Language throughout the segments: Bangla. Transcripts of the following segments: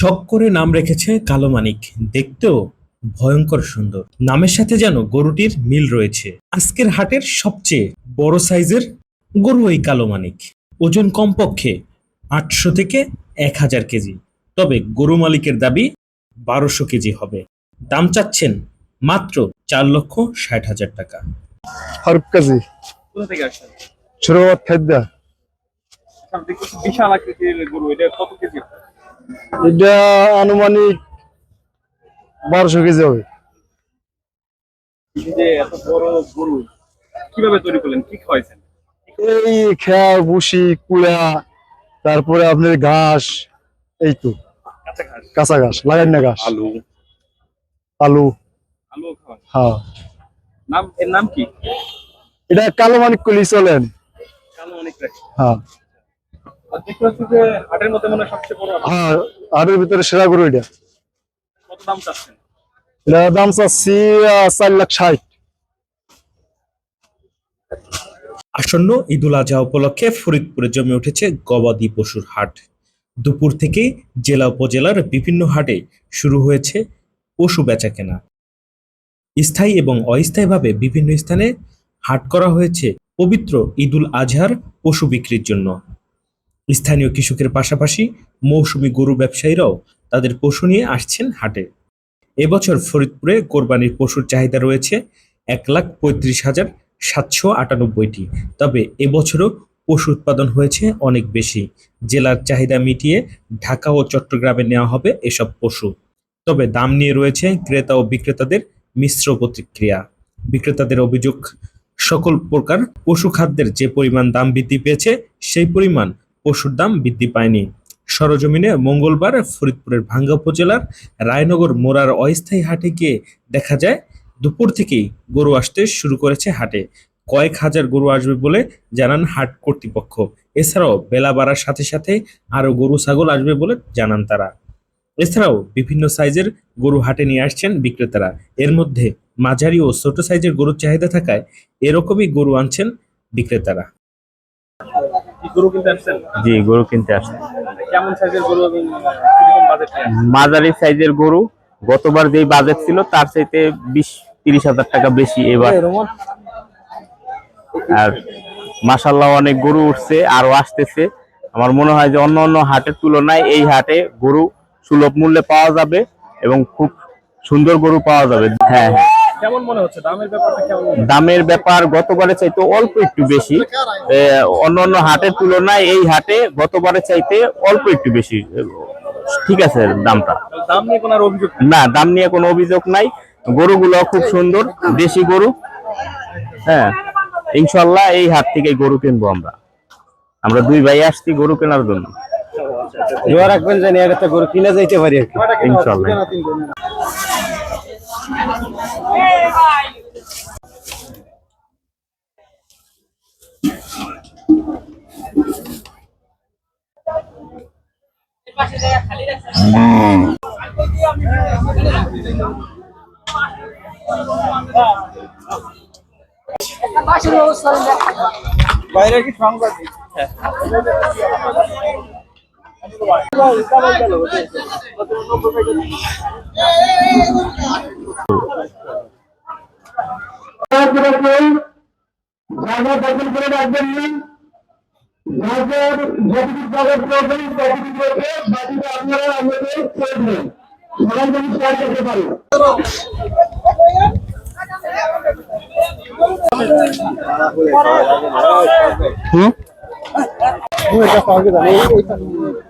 শখ করে নাম রেখেছে কালো মানিক। দেখতেও ভয়ঙ্কর সুন্দর। নামের সাথে যেন গরুটির মিল রয়েছে। আজকের হাটের সবচেয়ে বড় সাইজের গরু এই কালো মানিক। ওজন কমপক্ষে আটশো থেকে এক হাজার কেজি। তবে গরু মালিকের দাবি বারোশো কেজি হবে। দাম চাচ্ছেন মাত্র চার লক্ষ ষাট হাজার টাকা। ফারুক কাজী কোথা থেকে আসছেন? ছোটবাদ খাদ্যা বিশাল আকৃতির গরু এটা কত কেজি? এটা আনুমানিক বারোশো কেজি হবে। এই যে এত বড় গরু কীভাবে তৈরি করলেন? কি খাওয়াইছেন? এই খেয়ার ভুসি কুড়া তারপরে আপনার ঘাস এই তো। কাঁচা ঘাস? লাগাই না ঘাস। আলু। আলু। আলু হ্যাঁ। নাম এর নাম কি? এটা কালো মানিক কলি চলেন। কালো অনেক রাখি হ্যাঁ হাটের ভিতরে সেরা গরু এটা। দাম এটা দাম চাচ্ছি চার লাখ ষাট। আসন্ন ঈদুল আজহা উপলক্ষে ফরিদপুরে জমে উঠেছে গবাদি পশুর হাট। দুপুর থেকে জেলা উপজেলার বিভিন্ন হাটে শুরু হয়েছে পশু বেচাকেনা। স্থায়ী এবং অস্থায়ীভাবে বিভিন্ন স্থানে হাট করা হয়েছে পবিত্র ঈদুল আজহার পশু বিক্রির জন্য। স্থানীয় কৃষকের পাশাপাশি মৌসুমী গরু ব্যবসায়ীরাও তাদের পশু নিয়ে আসছেন হাটে। এবছর ফরিদপুরে কোরবানির পশুর চাহিদা রয়েছে এক লাখ পঁয়ত্রিশ হাজার সাতশো আটানব্বইটি। তবে এবছরও পশু উৎপাদন হয়েছে অনেক বেশি। জেলার চাহিদা মিটিয়ে ঢাকা ও চট্টগ্রামে নেওয়া হবে এসব পশু। তবে দাম নিয়ে রয়েছে ক্রেতা ও বিক্রেতাদের মিশ্র প্রতিক্রিয়া। বিক্রেতাদের অভিযোগ, সকল প্রকার পশু খাদ্যের যে পরিমাণ দাম বৃদ্ধি পেয়েছে, সেই পরিমাণ পশুর দাম বৃদ্ধি পায়নি। সরজমিনে মঙ্গলবার ফরিদপুরের ভাঙ্গা উপজেলার রায়নগর মোড়ার অস্থায়ী হাটে গিয়ে দেখা যায়, দুপুর থেকেই গরু আসতে শুরু করেছে হাটে। কয়েক হাজার গরু আসবে বলে জানান হাট কর্তৃপক্ষ। এছাড়াও বেলা বাড়ার সাথে সাথে আরও গরু, ছাগল আসবে বলে জানান তারা। এছাড়াও বিভিন্ন সাইজের গরু হাটে নিয়ে আসছেন বিক্রেতারা। এর মধ্যে মাঝারি ও ছোট সাইজের গরুর চাহিদা থাকায় এরকমই গরু আনছেন বিক্রেতারা। গরু কিনতে আসছেন? জি গরু কিনতে আসছে। কেমন সাইজের গরু এবং কীরকম বাজেট মাঝারি সাইজের গরু গতবার যেই বাজেট ছিল তার চাইতে বিশ তিরিশ হাজার টাকা বেশি এবার। আর মাসাল্লাহ অনেক গরু উঠছে আরও আসতেছে। আমার মনে হয় যে অন্য অন্য হাটের তুলনায় এই হাটে গরু সুলভ মূল্যে পাওয়া যাবে এবং খুব সুন্দর গরু পাওয়া যাবে। হ্যাঁ হ্যাঁ। কেমন মনে হচ্ছে? দামের ব্যাপারটা কেমন দামের ব্যাপার গতবারে চাইতে অল্প একটু বেশি। আহ, অন্য অন্য হাটের তুলনায় এই হাটে গতবারে চাইতে অল্প একটু বেশি। ঠিক আছে দামটা। দাম নিয়ে কোনো অভিযোগ না দাম নিয়ে কোনো অভিযোগ নাই। গরুগুলো খুব সুন্দর দেশি গরু। হ্যাঁ ইনশাল্লাহ এই হাট থেকে গরু কিনবো আমরা। আমরা দুই ভাই আসছি গরু কেনার জন্য। এবার রাখবেন জানি একটা গরু কিনে যাইতে পারি? ইনশাল্লাহ। বাইরে কি সংবাদ দিচ্ছে জায়গা দখল করে রাখবেন না যাদের যতটুকু কাগজ করবেন ততটুকু আপনারা আমাদের করবেন সবাই যেন শেয়ার করতে পারে ভয় করে একটা ব্যাপার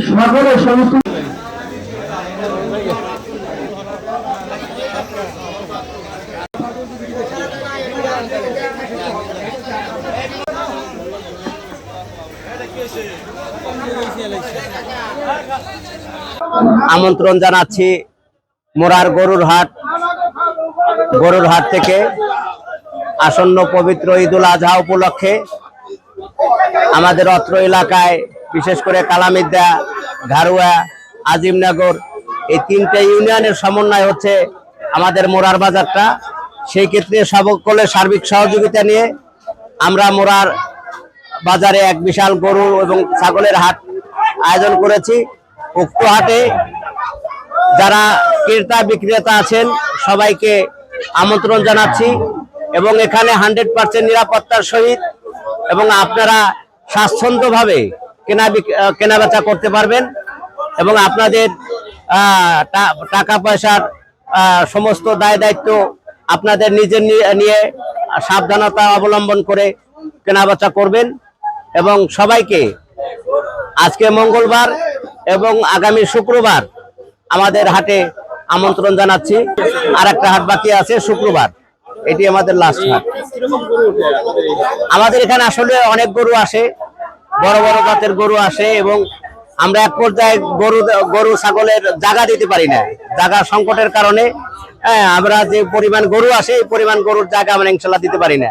সকলে সমস্ত আমন্ত্রণ জানাচ্ছি মোরার গরুর হাট গরুর হাট থেকে আসন্ন পবিত্র ঈদুল আজহা উপলক্ষে আমাদের অত্র এলাকায় বিশেষ করে কালামিদ্দা ঘারুয়া আজিমনগর, এই তিনটে ইউনিয়নের সমন্বয় হচ্ছে আমাদের মোরার বাজারটা। সেই ক্ষেত্রে সকলের সার্বিক সহযোগিতা নিয়ে আমরা মোরার বাজারে এক বিশাল গরু এবং ছাগলের হাট আয়োজন করেছি। উক্ত হাটে যারা ক্রেতা, বিক্রেতা আছেন, সবাইকে আমন্ত্রণ জানাচ্ছি এবং এখানে হান্ড্রেড পার্সেন্ট নিরাপত্তার সহিত এবং আপনারা স্বাচ্ছন্দ্যভাবে কেনা আহ, কেনাবেচা করতে পারবেন এবং আপনাদের টাকা পয়সার সমস্ত দায় দায়িত্ব আপনাদের নিজের নিয়ে সাবধানতা অবলম্বন করে কেনাবেচা করবেন এবং সবাইকে আজকে মঙ্গলবার এবং আগামী শুক্রবার আমাদের হাটে আমন্ত্রণ জানাচ্ছি। আর একটা হাট বাকি আছে শুক্রবার। এটি আমাদের লাস্ট হাটে? আমাদের এখানে আসলে অনেক গরু আসে। বড় বড় জাতের গরু আসে এবং আমরা এক পর্যায়ে গরু গরু ছাগলের জায়গা দিতে পারি না। জায়গা সংকটের কারণে হ্যাঁ আমরা যে পরিমাণ গরু আসে এই পরিমাণ গরুর জায়গা আমরা ইনশাল্লাহ দিতে পারি না।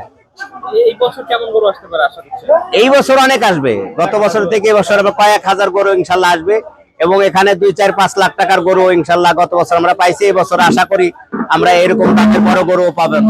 এই বছর কেমন গরু আসতে পারে আশা করছেন? এই বছর অনেক আসবে। গত বছর থেকে এবছর কয়েক হাজার গরু ইনশাল্লাহ আসবে এবং এখানে দুই চার পাঁচ লাখ টাকার গরু ইনশাল্লাহ গত বছর আমরা পাইছি। এই বছর আশা করি আমরা এরকম বড় গরু পাবেন